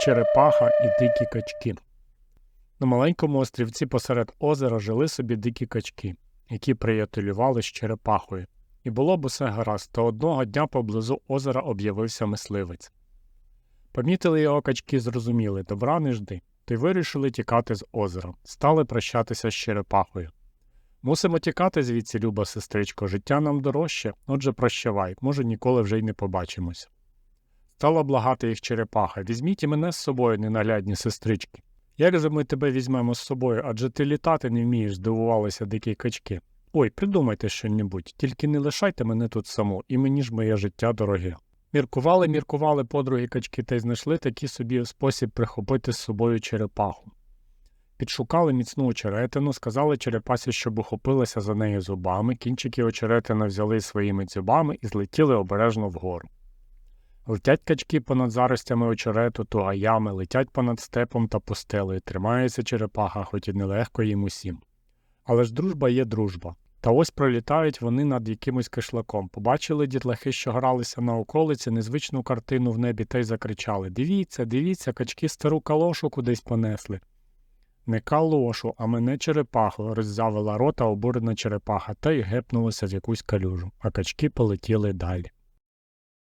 черепаха і дикі качки. На маленькому острівці посеред озера жили собі дикі качки, які приятелювали з черепахою. І було б усе гаразд, та одного дня поблизу озера об'явився мисливець. Помітили його качки зрозуміли добра не жди, то й вирішили тікати з озера, стали прощатися з черепахою. Мусимо тікати звідси, люба сестричко, життя нам дорожче, отже прощавай, може ніколи вже й не побачимося. Стала благати їх черепаха, візьміть і мене з собою, ненаглядні сестрички. Як же ми тебе візьмемо з собою, адже ти літати не вмієш, здивувалися дикі качки. Ой, придумайте що-небудь, тільки не лишайте мене тут саму, і мені ж моє життя дороге. Міркували, міркували подруги качки та й знайшли такий собі спосіб прихопити з собою черепаху. Підшукали міцну очеретину, сказали черепасі, щоб ухопилася за нею зубами, кінчики очеретина взяли своїми дзюбами і злетіли обережно вгору. Летять качки понад заростями очерету, тугаями, летять понад степом та пустелею, тримається черепаха, хоч і нелегко їм усім. Але ж дружба є дружба. Та ось пролітають вони над якимось кишлаком. Побачили дітлахи, що гралися на околиці, незвичну картину в небі та й закричали Дивіться, дивіться, качки стару калошу кудись понесли. Не калошу, а мене черепаху, роззявила рота обурена черепаха та й гепнулася в якусь калюжу, а качки полетіли далі.